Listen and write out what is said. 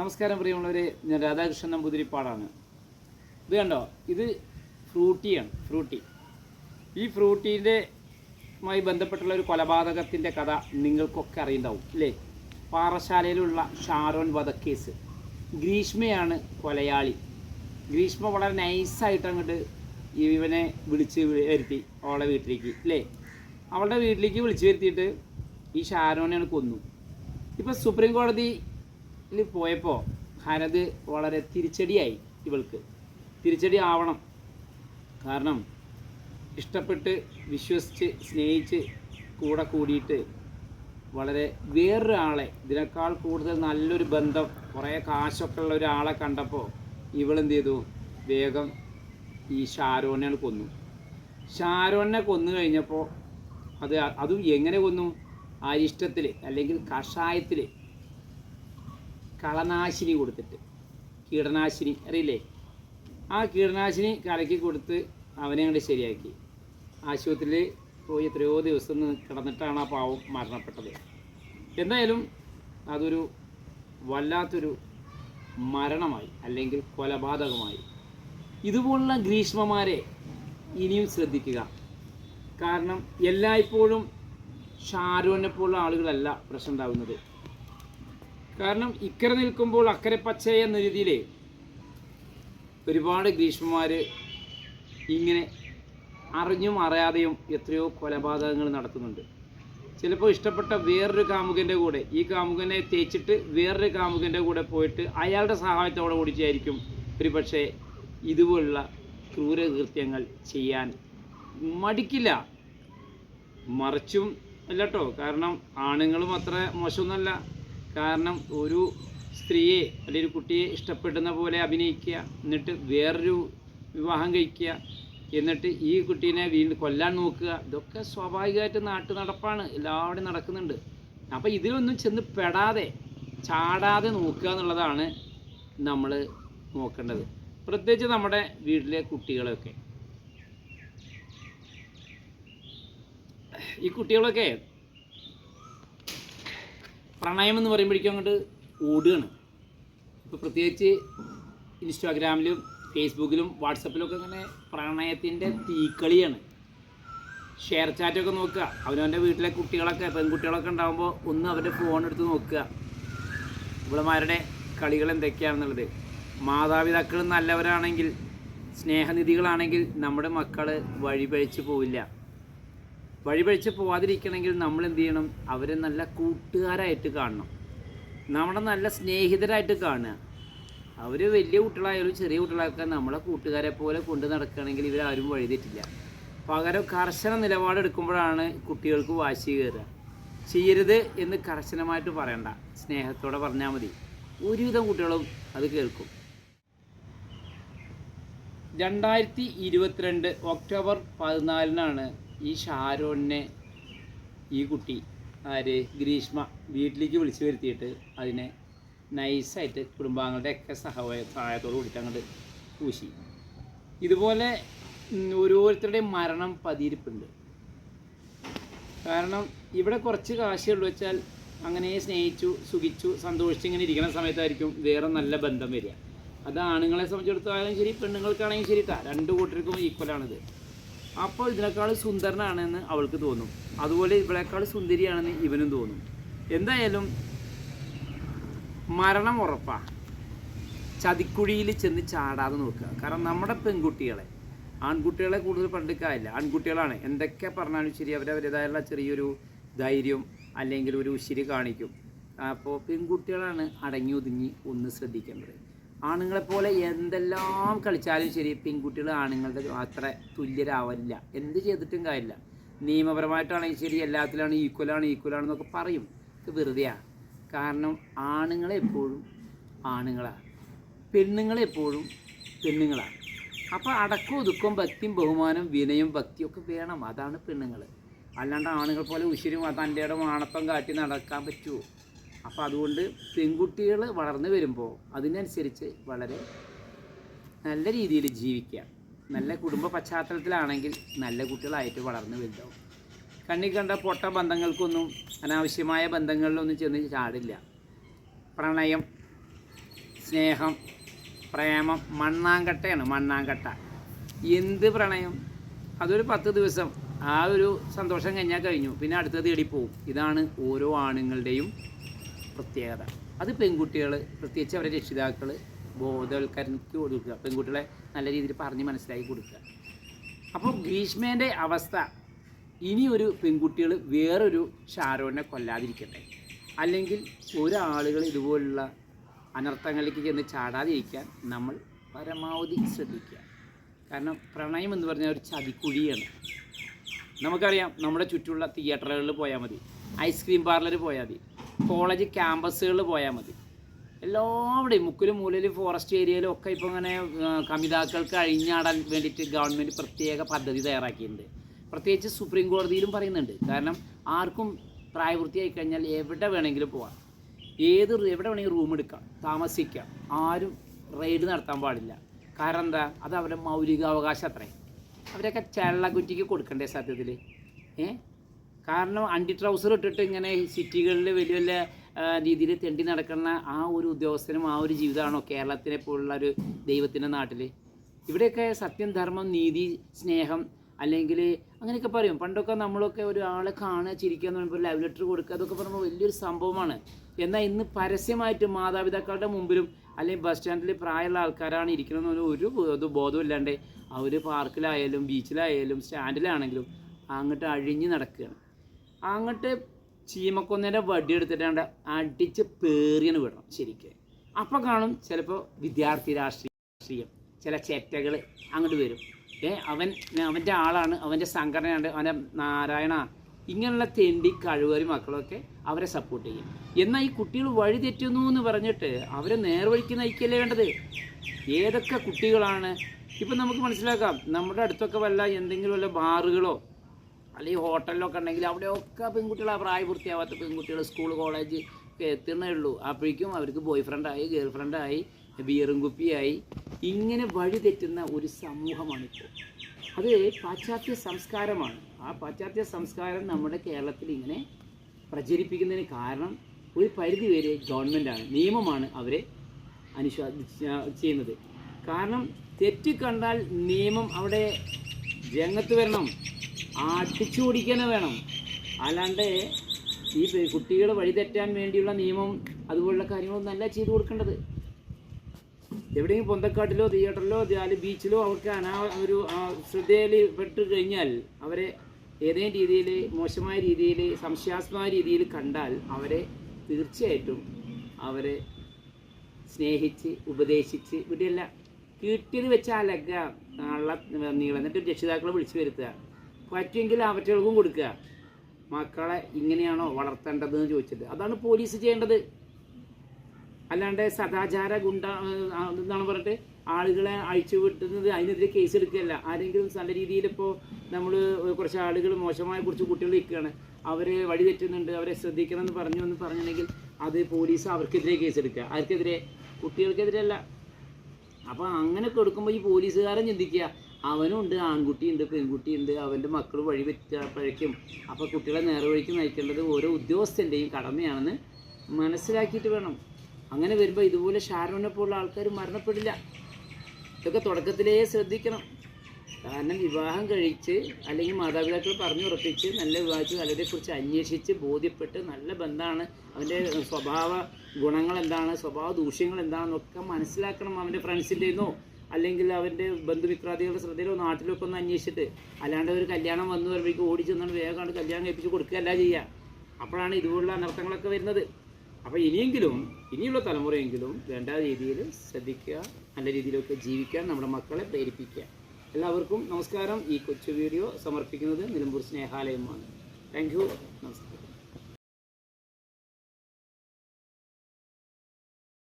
നമസ്കാരം പ്രിയമുള്ളവരെ ഞാൻ രാധാകൃഷ്ണൻ നമ്പൂതിരിപ്പാടാണ്. ഇത് കണ്ടോ? ഇത് ഫ്രൂട്ടിയാണ് ഫ്രൂട്ടി. ഈ ഫ്രൂട്ടീന്റെ മായി ബന്ധപ്പെട്ടുള്ള ഒരു കൊലപാതകത്തിന്റെ കഥ നിങ്ങൾക്കൊക്കെ അറിയുണ്ടാവും അല്ലേ? പാറശാലയിലുള്ള ഷാരോൺ വധക്കേസ്. ഗ്രീഷ്മയാണ് കൊലയാളി. ഗ്രീഷ്മ വളരെ നൈസായിട്ട് അങ്ങോട്ട് ഇവനെ വിളിച്ച് വരുത്തി അവളുടെ വീട്ടിലേക്ക് അല്ലേ? അവളുടെ വീട്ടിലേക്ക് വിളിച്ചു വരുത്തിയിട്ട് ഈ ഷാരോനെയാണ് കൊന്നു. ഇപ്പം സുപ്രീം കോടതിയിൽ പോയപ്പോൾ ഹനത് വളരെ തിരിച്ചടിയായി ഇവൾക്ക്. തിരിച്ചടി ആവണം. കാരണം ഇഷ്ടപ്പെട്ട് വിശ്വസിച്ച് സ്നേഹിച്ച് കൂടെ കൂടിയിട്ട് വളരെ വേറൊരാളെ ഇതിനേക്കാൾ കൂടുതൽ നല്ലൊരു ബന്ധം കുറേ കാശൊക്കെ ഉള്ള ഒരാളെ കണ്ടപ്പോൾ ഇവളെന്ത് ചെയ്തു? വേഗം ഈ ഷാരോനെ കൊന്നു. ഷാരോനെ കൊന്നു കഴിഞ്ഞപ്പോൾ അത് അതും എങ്ങനെ കൊന്നു? അരിഷ്ടത്തിൽ അല്ലെങ്കിൽ കഷായത്തിൽ കളനാശിനി കൊടുത്തിട്ട്. കീടനാശിനി അറിയില്ലേ? ആ കീടനാശിനി കലക്കി കൊടുത്ത് അവനെ അങ്ങോട്ട് ശരിയാക്കി. ആശുപത്രിയിൽ പോയി എത്രയോ ദിവസം കിടന്നിട്ടാണ് ആ പാവം മരണപ്പെട്ടത്. എന്തായാലും അതൊരു വല്ലാത്തൊരു മരണമായി അല്ലെങ്കിൽ കൊലപാതകമായി. ഇതുപോലുള്ള ഗ്രീഷ്മമാരെ ഇനിയും ശ്രദ്ധിക്കുക. കാരണം എല്ലായ്പ്പോഴും ഷാരൂനെ പോലുള്ള ആളുകളല്ല പ്രശ്നം ഉണ്ടാവുന്നത്. കാരണം ഇക്കരെ നിൽക്കുമ്പോൾ അക്കരെ പച്ച എന്ന രീതിയിൽ ഒരുപാട് ഗ്രീഷ്മമാർ ഇങ്ങനെ അറിഞ്ഞും അറിയാതെയും എത്രയോ കൊലപാതകങ്ങൾ നടത്തുന്നുണ്ട്. ചിലപ്പോൾ ഇഷ്ടപ്പെട്ട വേറൊരു കാമുകന്റെ കൂടെ ഈ കാമുകനെ തേച്ചിട്ട് വേറൊരു കാമുകന്റെ കൂടെ പോയിട്ട് അയാളുടെ സഹായത്തോടെ ഓടിച്ചായിരിക്കും ഒരു പക്ഷേ ഇതുപോലുള്ള ക്രൂരകൃത്യങ്ങൾ ചെയ്യാൻ മടിക്കില്ല. മറിച്ചും അല്ലട്ടോ കാരണം ആണുങ്ങളും അത്ര മോശമൊന്നുമല്ല. കാരണം ഒരു സ്ത്രീയെ അല്ലെങ്കിൽ ഒരു കുട്ടിയെ ഇഷ്ടപ്പെടുന്ന പോലെ അഭിനയിക്കുക എന്നിട്ട് വേറൊരു വിവാഹം കഴിക്കുക എന്നിട്ട് ഈ കുട്ടീനെ വീണ്ടും കൊല്ലാൻ നോക്കുക ഇതൊക്കെ സ്വാഭാവികമായിട്ട് നാട്ടു നടപ്പാണ്. എല്ലാവരും നടക്കുന്നുണ്ട്. അപ്പോൾ ഇതിലൊന്നും ചെന്ന് പെടാതെ ചാടാതെ നോക്കുക എന്നുള്ളതാണ് നമ്മൾ നോക്കേണ്ടത്. പ്രത്യേകിച്ച് നമ്മുടെ വീട്ടിലെ കുട്ടികളൊക്കെ. ഈ കുട്ടികളൊക്കെ പ്രണയം എന്ന് പറയുമ്പോഴേക്കും അങ്ങോട്ട് ഓടുകയാണ്. ഇപ്പോൾ പ്രത്യേകിച്ച് ഇൻസ്റ്റാഗ്രാമിലും ഫേസ്ബുക്കിലും വാട്സപ്പിലും ഒക്കെ ഇങ്ങനെ പ്രണയത്തിന്റെ തീക്കളിയാണ്. ഷെയർ ചാറ്റൊക്കെ നോക്കുക. അവനവന്റെ വീട്ടിലെ കുട്ടികളൊക്കെ പെൺകുട്ടികളൊക്കെ ഉണ്ടാകുമ്പോൾ ഒന്ന് അവരുടെ ഫോൺ എടുത്ത് നോക്കുക. ഇവളമാരുടെ കളികൾ എന്തൊക്കെയാണെന്നുള്ളത്. മാതാപിതാക്കൾ നല്ലവരാണെങ്കിൽ സ്നേഹനിധികളാണെങ്കിൽ നമ്മുടെ മക്കൾ വഴിപഴിച്ച് പോവില്ല. വഴിപഴിച്ച് പോവാതിരിക്കണമെങ്കിൽ നമ്മൾ എന്ത് ചെയ്യണം അവരെ നല്ല കൂട്ടുകാരായിട്ട് കാണണം. നമ്മുടെ നല്ല സ്നേഹിതരായിട്ട് കാണുക. അവർ വലിയ കുട്ടികളായാലും ചെറിയ കുട്ടികളൊക്കെ നമ്മളെ കൂട്ടുകാരെ പോലെ കൊണ്ട് നടക്കുകയാണെങ്കിൽ ഇവരാരും വഴിതെറ്റില്ല. പകരം കർശന നിലപാടെടുക്കുമ്പോഴാണ് കുട്ടികൾക്ക് വാശി കയറുക. ചെയ്യരുത് എന്ന് കർശനമായിട്ട് പറയണ്ട. സ്നേഹത്തോടെ പറഞ്ഞാൽ മതി. ഒരുവിധം കുട്ടികളും അത് കേൾക്കും. രണ്ടായിരത്തി ഇരുപത്തിരണ്ട് ഒക്ടോബർ പതിനാലിനാണ് ഈ ഷാരോണിനെ ഈ കുട്ടി ആര് ഗ്രീഷ്മ വീട്ടിലേക്ക് വിളിച്ചു വരുത്തിയിട്ട് അതിനെ നൈസായിട്ട് കുടുംബാംഗങ്ങളുടെ ഒക്കെ സഹായ സഹായത്തോട് കൂടിയിട്ട് അങ്ങോട്ട് പൂശി. ഇതുപോലെ ഓരോരുത്തരുടെയും മരണം പതിയിരിപ്പുണ്ട്. കാരണം ഇവിടെ കുറച്ച് കാശേ വെച്ചാൽ അങ്ങനെ സ്നേഹിച്ചു സുഖിച്ചു സന്തോഷിച്ച് ഇങ്ങനെ ഇരിക്കുന്ന സമയത്തായിരിക്കും വേറെ നല്ല ബന്ധം വരിക. അത് ആണുങ്ങളെ സംബന്ധിച്ചിടത്തോളം ശരി പെണ്ണുങ്ങൾക്കാണെങ്കിലും ശരി താ രണ്ട് കൂട്ടർക്കും ഈക്വലാണിത് അപ്പോൾ ഇതിനേക്കാൾ സുന്ദരനാണെന്ന് അവൾക്ക് തോന്നും. അതുപോലെ ഇവളെക്കാൾ സുന്ദരിയാണെന്ന് ഇവനും തോന്നും. എന്തായാലും മരണം ഉറപ്പാ. ചതിക്കുഴിയിൽ ചെന്ന് ചാടാതെ നോക്കുക. കാരണം നമ്മുടെ പെൺകുട്ടികളെ ആൺകുട്ടികളെ കൂടുതൽ പണ്ടെടുക്കാറില്ല ആൺകുട്ടികളാണ്. എന്തൊക്കെ പറഞ്ഞാലും ശരി അവരവരുടേതായുള്ള ചെറിയൊരു ധൈര്യം അല്ലെങ്കിൽ ഒരു ഉശിരി കാണിക്കും. അപ്പോൾ പെൺകുട്ടികളാണ് അടങ്ങി ഒതുങ്ങി ഒന്ന് ശ്രദ്ധിക്കേണ്ടത്. ആണുങ്ങളെപ്പോലെ എന്തെല്ലാം കളിച്ചാലും ശരി പെൺകുട്ടികൾ ആണുങ്ങളുടെ അത്ര തുല്യരാവില്ല എന്ത് ചെയ്തിട്ടും കാര്യമില്ല. നിയമപരമായിട്ടാണെങ്കിൽ ശരി എല്ലാത്തിലാണ് ഈക്വലാണ് ഈക്വലാണെന്നൊക്കെ പറയും. ഇത് വെറുതെയാണ് കാരണം ആണുങ്ങളെപ്പോഴും ആണുങ്ങളാണ് പെണ്ണുങ്ങളെപ്പോഴും പെണ്ണുങ്ങളാണ് അപ്പോൾ അടക്കം ഒതുക്കം ഭക്തിയും ബഹുമാനം വിനയം ഭക്തിയും ഒക്കെ വേണം. അതാണ് പെണ്ണുങ്ങൾ അല്ലാണ്ട് ആണുങ്ങൾ പോലെ ഉശിരും തന്റെ ഇടം ആണപ്പം കാട്ടി നടക്കാൻ പറ്റുമോ അപ്പോൾ അതുകൊണ്ട് പെൺകുട്ടികൾ വളർന്നു വരുമ്പോൾ അതിനനുസരിച്ച് വളരെ നല്ല രീതിയിൽ ജീവിക്കുക. നല്ല കുടുംബ പശ്ചാത്തലത്തിലാണെങ്കിൽ നല്ല കുട്ടികളായിട്ട് വളർന്നു വലുതാവും. കണ്ണി കണ്ട പൊട്ട ബന്ധങ്ങൾക്കൊന്നും അനാവശ്യമായ ബന്ധങ്ങളിലൊന്നും ചെന്ന് ചാടില്ല. പ്രണയം സ്നേഹം പ്രേമം മണ്ണാങ്കട്ടയാണ് മണ്ണാങ്കട്ട. എന്ത് പ്രണയം? അതൊരു പത്ത് ദിവസം ആ ഒരു സന്തോഷം കഴിഞ്ഞാൽ കഴിഞ്ഞു. പിന്നെ അടുത്ത തേടി പോവും. ഇതാണ് ഓരോ ആണുങ്ങളുടെയും പ്രത്യേകത. അത് പെൺകുട്ടികൾ പ്രത്യേകിച്ച് അവരെ രക്ഷിതാക്കൾ ബോധവൽക്കരണയ്ക്ക് കൊടുക്കുക. പെൺകുട്ടികളെ നല്ല രീതിയിൽ പറഞ്ഞ് മനസ്സിലാക്കി കൊടുക്കുക. അപ്പോൾ ഗ്രീഷ്മേന്റെ അവസ്ഥ. ഇനി ഒരു പെൺകുട്ടികൾ വേറൊരു ഷാരോനെ കൊല്ലാതിരിക്കട്ടെ. അല്ലെങ്കിൽ ഒരാളുകൾ ഇതുപോലുള്ള അനർത്ഥങ്ങളിലേക്ക് ചെന്ന് ചാടാതിരിക്കാൻ നമ്മൾ പരമാവധി ശ്രദ്ധിക്കുക. കാരണം പ്രണയം എന്ന് പറഞ്ഞാൽ ഒരു ചതിക്കുഴിയാണ്. നമുക്കറിയാം നമ്മുടെ ചുറ്റുമുള്ള തിയേറ്ററുകളിൽ പോയാൽ മതി. ഐസ്ക്രീം പാർലറിൽ പോയാൽ മതി. കോളേജ് ക്യാമ്പസുകളിൽ പോയാൽ മതി. എല്ലാവിടെയും മുക്കിലും മൂലയിലും ഫോറസ്റ്റ് ഏരിയയിലും ഒക്കെ ഇപ്പോൾ ഇങ്ങനെ കമിതാക്കൾക്ക് അഴിഞ്ഞാടാൻ വേണ്ടിയിട്ട് ഗവൺമെന്റ് പ്രത്യേക പദ്ധതി തയ്യാറാക്കിയിട്ടുണ്ട്. പ്രത്യേകിച്ച് സുപ്രീം കോടതിയിലും പറയുന്നുണ്ട്. കാരണം ആർക്കും പ്രായപൂർത്തിയായി കഴിഞ്ഞാൽ എവിടെ വേണമെങ്കിലും പോകാം ഏത് എവിടെ വേണമെങ്കിലും റൂം എടുക്കാം താമസിക്കാം. ആരും റെയ്ഡ് നടത്താൻ പാടില്ല. കാരണം എന്താ? അത് അവരുടെ മൗലികാവകാശം അത്രേ. അവരൊക്കെ ചെള്ളക്കുറ്റിക്ക് കൊടുക്കണ്ടേ സത്യത്തിൽ ഏ? കാരണം അണ്ടി ട്രൗസർ ഇട്ടിട്ട് ഇങ്ങനെ സിറ്റികളിൽ വലിയ വലിയ രീതിയിൽ തെണ്ടി നടക്കുന്ന ആ ഒരു ഉദ്യോഗസ്ഥനും ആ ഒരു ജീവിതമാണോ കേരളത്തിനെ പോലുള്ള ഒരു ദൈവത്തിന്റെ നാട്ടിൽ ഇവിടെയൊക്കെ സത്യം ധർമ്മം നീതി സ്നേഹം അല്ലെങ്കിൽ അങ്ങനെയൊക്കെ പറയും. പണ്ടൊക്കെ നമ്മളൊക്കെ ഒരാളെ കാണുക ചിരിക്കുക എന്ന് പറയുമ്പോൾ ലവ് ലെറ്റർ കൊടുക്കുക അതൊക്കെ പറയുമ്പോൾ വലിയൊരു സംഭവമാണ്. എന്നാൽ ഇന്ന് പരസ്യമായിട്ട് മാതാപിതാക്കളുടെ മുമ്പിലും അല്ലെങ്കിൽ ബസ് സ്റ്റാൻഡിൽ പ്രായമുള്ള ആൾക്കാരാണ് ഇരിക്കുന്നത് ഒരു ഇത് ബോധമില്ലാണ്ട് അവർ പാർക്കിലായാലും ബീച്ചിലായാലും സ്റ്റാൻഡിലാണെങ്കിലും അങ്ങോട്ട് അഴിഞ്ഞ് നടക്കുകയാണ്. അങ്ങോട്ട് ചീമക്കൊന്നേന്റെ വടി എടുത്തിട്ടാണ്ട് അടിച്ച് പേറിയാണ് വിടണം ശരിക്ക്. അപ്പം കാണും ചിലപ്പോൾ വിദ്യാർത്ഥി രാഷ്ട്രീയം ചില ചെറ്റകൾ അങ്ങോട്ട് വരും. ഏ അവൻ അവന്റെ ആളാണ് അവന്റെ സംഘടനയാണ് അവന്റെ നാരായണ ഇങ്ങനെയുള്ള തെണ്ടി കഴിവേറി മക്കളൊക്കെ അവരെ സപ്പോർട്ട് ചെയ്യും. എന്നാൽ ഈ കുട്ടികൾ വഴി തെറ്റുന്നു എന്ന് പറഞ്ഞിട്ട് അവരെ നേർവഴിക്ക് നയിക്കല്ലേ വേണ്ടത്? ഏതൊക്കെ കുട്ടികളാണ്? ഇപ്പം നമുക്ക് മനസ്സിലാക്കാം നമ്മുടെ അടുത്തൊക്കെ വല്ല എന്തെങ്കിലും വല്ല ബാറുകളോ അല്ലെങ്കിൽ ഹോട്ടലിലൊക്കെ ഉണ്ടെങ്കിൽ അവിടെയൊക്കെ പെൺകുട്ടികൾ പ്രായപൂർത്തിയാവാത്ത പെൺകുട്ടികൾ സ്കൂൾ കോളേജ് എത്തുന്നേ ഉള്ളൂ. അപ്പോഴേക്കും അവർക്ക് ബോയ് ഫ്രണ്ടായി ഗേൾ ഫ്രണ്ടായി ബിയറും കുപ്പിയായി ഇങ്ങനെ വഴി തെറ്റുന്ന ഒരു സമൂഹമാണിപ്പോൾ അത് പാശ്ചാത്യ സംസ്കാരമാണ്. ആ പാശ്ചാത്യ സംസ്കാരം നമ്മുടെ കേരളത്തിൽ ഇങ്ങനെ പ്രചരിപ്പിക്കുന്നതിന് കാരണം ഒരു പരിധി വരെ ഗവൺമെന്റാണ് നിയമമാണ് അവരെ അനുശാ ചെയ്യുന്നത്. കാരണം തെറ്റ് കണ്ടാൽ നിയമം അവിടെ രംഗത്ത് വരണം. അടിച്ചു ഓടിക്കാനെ വേണം. അല്ലാണ്ട് ഈ കുട്ടികൾ വഴിതെറ്റാൻ വേണ്ടിയുള്ള നിയമം അതുപോലുള്ള കാര്യങ്ങളൊന്നും അല്ല ചെയ്തു കൊടുക്കേണ്ടത്. എവിടെയെങ്കിലും പൊന്തക്കാട്ടിലോ തിയേറ്ററിലോ അല്ലെങ്കിൽ ബീച്ചിലോ അവർക്ക് അനാ ഒരു ശ്രദ്ധയിൽ പെട്ട് കഴിഞ്ഞാൽ അവരെ ഏതെങ്കിലും രീതിയിൽ മോശമായ രീതിയിൽ സംശയാസ്പദമായ രീതിയിൽ കണ്ടാൽ അവരെ തീർച്ചയായിട്ടും അവരെ സ്നേഹിച്ച് ഉപദേശിച്ച് ഇവിടെയല്ല കിട്ടിയത് വെച്ച് അലക്കുക നാളെ നീളം എന്നിട്ട് രക്ഷിതാക്കളെ വിളിച്ചു വരുത്തുക. പറ്റുമെങ്കിൽ അവറ്റകൾക്കും കൊടുക്കുക. മക്കളെ ഇങ്ങനെയാണോ വളർത്തേണ്ടതെന്ന് ചോദിച്ചത്. അതാണ് പോലീസ് ചെയ്യേണ്ടത്. അല്ലാണ്ട് സദാചാര ഗുണ്ട എന്താണ് പറഞ്ഞിട്ട് ആളുകളെ അഴിച്ചു വിട്ടുന്നത് അതിനെതിരെ കേസ് എടുക്കുകയല്ല. ആരെങ്കിലും നല്ല രീതിയിൽ ഇപ്പോൾ നമ്മൾ കുറച്ച് ആളുകൾ മോശമായ കുറച്ച് കുട്ടികൾ നിൽക്കുകയാണ്. അവർ വഴി തെറ്റുന്നുണ്ട് അവരെ ശ്രദ്ധിക്കണം എന്ന് പറഞ്ഞു എന്ന് പറഞ്ഞിട്ടുണ്ടെങ്കിൽ അത് പോലീസ് അവർക്കെതിരെ കേസ് എടുക്കുക. ആർക്കെതിരെ? കുട്ടികൾക്കെതിരെയല്ല അപ്പോൾ അങ്ങനെ കൊടുക്കുമ്പോൾ ഈ പോലീസുകാരൻ ചിന്തിക്കുക അവനുണ്ട് ആൺകുട്ടിയുണ്ട് പെൺകുട്ടിയുണ്ട്. അവന്റെ മക്കൾ വഴി വെച്ചപ്പോഴേക്കും അപ്പോൾ കുട്ടികളെ നേർവഴിക്ക് നയിക്കേണ്ടത് ഓരോ ഉദ്യോഗസ്ഥന്റെയും കടമയാണെന്ന് മനസ്സിലാക്കിയിട്ട് വേണം. അങ്ങനെ വരുമ്പോൾ ഇതുപോലെ ഷാരോനെ പോലുള്ള ആൾക്കാർ മരണപ്പെടില്ല. ഇതൊക്കെ തുടക്കത്തിലേ ശ്രദ്ധിക്കണം. കാരണം വിവാഹം കഴിച്ച് അല്ലെങ്കിൽ മാതാപിതാക്കൾ പറഞ്ഞു ഉറപ്പിച്ച് നല്ല വിവാഹിച്ച് നല്ലതിനെക്കുറിച്ച് അന്വേഷിച്ച് ബോധ്യപ്പെട്ട് നല്ല ബന്ധമാണ്. അവന്റെ സ്വഭാവ ഗുണങ്ങൾ എന്താണ് സ്വഭാവ ദൂഷ്യങ്ങൾ എന്താണെന്നൊക്കെ മനസ്സിലാക്കണം അവന്റെ ഫ്രണ്ട്സിന്റെന്നോ അല്ലെങ്കിൽ അവന്റെ ബന്ധുമിത്രാദികളുടെ ശ്രദ്ധയിലോ നാട്ടിലൊക്കെ ഒന്ന് അന്വേഷിച്ചിട്ട്. അല്ലാണ്ട് ഒരു കല്യാണം വന്നു വരുമ്പോഴേക്കും ഓടി ചെന്നാണ് വേഗം കല്യാണം കഴിപ്പിച്ച് കൊടുക്കുകയല്ല ചെയ്യുക അപ്പോഴാണ് ഇതുപോലുള്ള അനർത്ഥങ്ങളൊക്കെ വരുന്നത്. അപ്പോൾ ഇനിയെങ്കിലും ഇനിയുള്ള തലമുറയെങ്കിലും വേണ്ട രീതിയിൽ ശ്രദ്ധിക്കുക നല്ല രീതിയിലൊക്കെ ജീവിക്കാൻ നമ്മുടെ മക്കളെ പ്രേരിപ്പിക്കുക. എല്ലാവർക്കും നമസ്കാരം. ഈ കൊച്ചു വീഡിയോ സമർപ്പിക്കുന്നത് നിലമ്പൂർ സ്നേഹാലയമാണ്. Thank you. നമസ്കാരം.